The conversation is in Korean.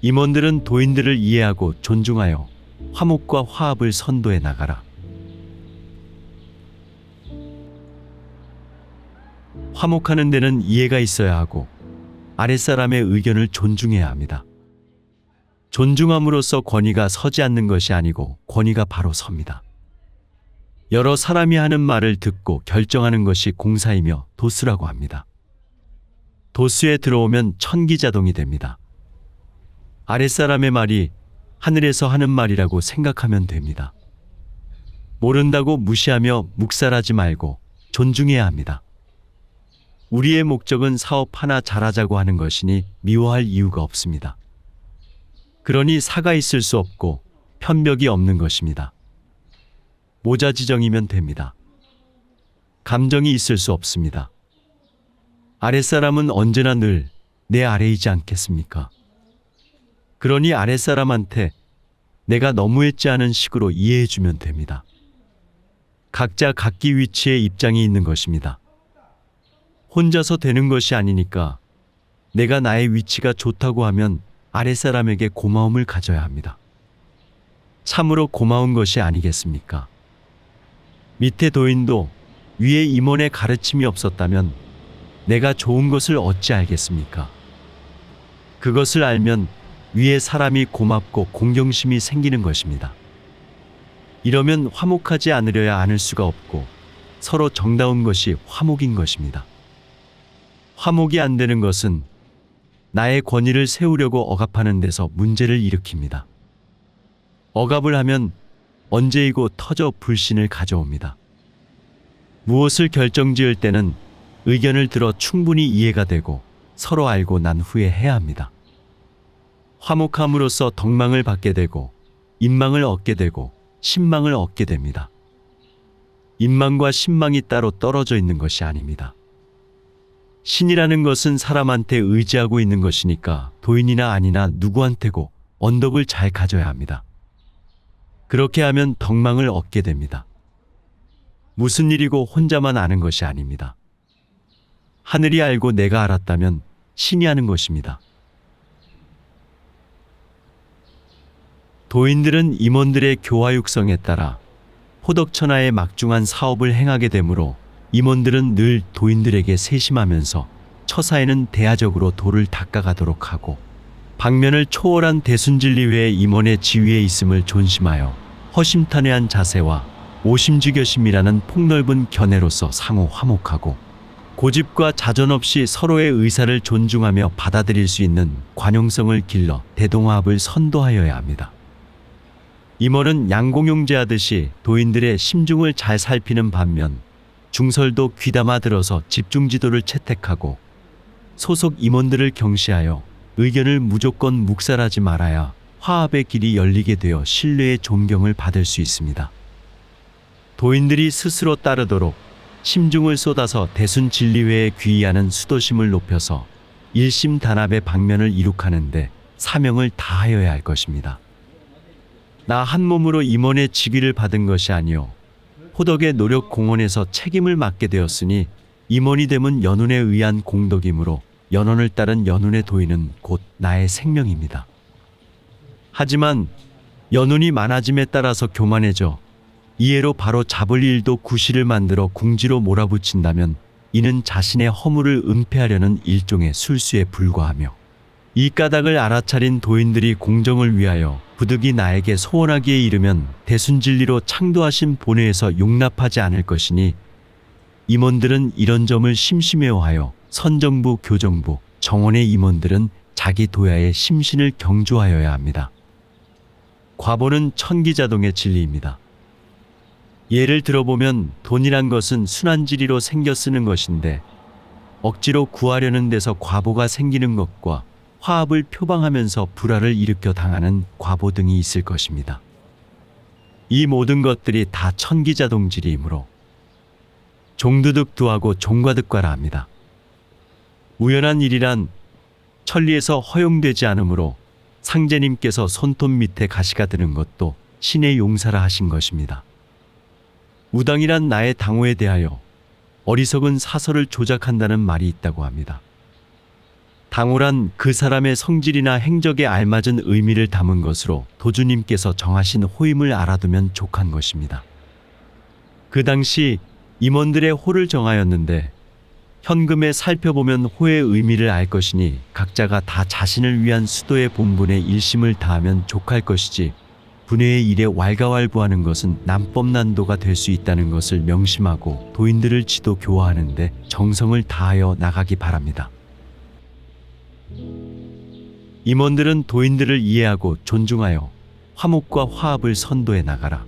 임원들은 도인들을 이해하고 존중하여 화목과 화합을 선도해 나가라. 화목하는 데는 이해가 있어야 하고 아랫사람의 의견을 존중해야 합니다. 존중함으로써 권위가 서지 않는 것이 아니고 권위가 바로 섭니다. 여러 사람이 하는 말을 듣고 결정하는 것이 공사이며 도수라고 합니다. 도수에 들어오면 천기자동이 됩니다. 아랫사람의 말이 하늘에서 하는 말이라고 생각하면 됩니다. 모른다고 무시하며 묵살하지 말고 존중해야 합니다. 우리의 목적은 사업 하나 잘하자고 하는 것이니 미워할 이유가 없습니다. 그러니 사가 있을 수 없고 편벽이 없는 것입니다. 모자 지정이면 됩니다. 감정이 있을 수 없습니다. 아랫사람은 언제나 늘 내 아래이지 않겠습니까? 그러니 아랫사람한테 내가 너무했지 않은 식으로 이해해 주면 됩니다. 각자 각기 위치에 입장이 있는 것입니다. 혼자서 되는 것이 아니니까 내가 나의 위치가 좋다고 하면 아랫사람에게 고마움을 가져야 합니다. 참으로 고마운 것이 아니겠습니까? 밑에 도인도 위에 임원의 가르침이 없었다면 내가 좋은 것을 어찌 알겠습니까? 그것을 알면 위에 사람이 고맙고 공경심이 생기는 것입니다. 이러면 화목하지 않으려야 않을 수가 없고 서로 정다운 것이 화목인 것입니다. 화목이 안 되는 것은 나의 권위를 세우려고 억압하는 데서 문제를 일으킵니다. 억압을 하면 언제이고 터져 불신을 가져옵니다. 무엇을 결정지을 때는 의견을 들어 충분히 이해가 되고 서로 알고 난 후에 해야 합니다. 화목함으로써 덕망을 받게 되고 인망을 얻게 되고 신망을 얻게 됩니다. 인망과 신망이 따로 떨어져 있는 것이 아닙니다. 신이라는 것은 사람한테 의지하고 있는 것이니까 도인이나 아니나 누구한테고 언덕을 잘 가져야 합니다. 그렇게 하면 덕망을 얻게 됩니다. 무슨 일이고 혼자만 아는 것이 아닙니다. 하늘이 알고 내가 알았다면 신이 하는 것입니다. 도인들은 임원들의 교화 육성에 따라 호덕천하의 막중한 사업을 행하게 되므로 임원들은 늘 도인들에게 세심하면서 처사에는 대화적으로 도를 닦아가도록 하고 방면을 초월한 대순진리회의 임원의 지위에 있음을 존심하여 허심탄회한 자세와 오심지교심이라는 폭넓은 견해로서 상호 화목하고 고집과 자전 없이 서로의 의사를 존중하며 받아들일 수 있는 관용성을 길러 대동화합을 선도하여야 합니다. 임원은 양공용제하듯이 도인들의 심중을 잘 살피는 반면 중설도 귀담아 들어서 집중지도를 채택하고 소속 임원들을 경시하여 의견을 무조건 묵살하지 말아야 화합의 길이 열리게 되어 신뢰의 존경을 받을 수 있습니다. 도인들이 스스로 따르도록 심중을 쏟아서 대순 진리회에 귀의하는 수도심을 높여서 일심 단합의 방면을 이룩하는데 사명을 다하여야 할 것입니다. 나 한 몸으로 임원의 직위를 받은 것이 아니요 호덕의 노력 공헌에서 책임을 맡게 되었으니 임원이 됨은 연운에 의한 공덕이므로 연원을 따른 연운의 도인은 곧 나의 생명입니다. 하지만 연운이 많아짐에 따라서 교만해져 이해로 바로 잡을 일도 구실을 만들어 궁지로 몰아붙인다면 이는 자신의 허물을 은폐하려는 일종의 술수에 불과하며 이 까닭을 알아차린 도인들이 공정을 위하여 부득이 나에게 소원하기에 이르면 대순진리로 창도하신 본회에서 용납하지 않을 것이니 임원들은 이런 점을 심심해하여 선정부, 교정부, 정원의 임원들은 자기 도야의 심신을 경주하여야 합니다. 과보는 천기자동의 진리입니다. 예를 들어보면 돈이란 것은 순환지리로 생겨 쓰는 것인데 억지로 구하려는 데서 과보가 생기는 것과 화합을 표방하면서 불화를 일으켜 당하는 과보 등이 있을 것입니다. 이 모든 것들이 다 천기자동질이므로 종두득두하고 종과득과라 합니다. 우연한 일이란 천리에서 허용되지 않으므로 상제님께서 손톱 밑에 가시가 드는 것도 신의 용사라 하신 것입니다. 우당이란 나의 당호에 대하여 어리석은 사설을 조작한다는 말이 있다고 합니다. 당오란 그 사람의 성질이나 행적에 알맞은 의미를 담은 것으로 도주님께서 정하신 호임을 알아두면 족한 것입니다. 그 당시 임원들의 호를 정하였는데 현금에 살펴보면 호의 의미를 알 것이니 각자가 다 자신을 위한 수도의 본분에 일심을 다하면 족할 것이지 분회의 일에 왈가왈부하는 것은 남법난도가 될 수 있다는 것을 명심하고 도인들을 지도 교화하는데 정성을 다하여 나가기 바랍니다. 임원들은 도인들을 이해하고 존중하여 화목과 화합을 선도해 나가라.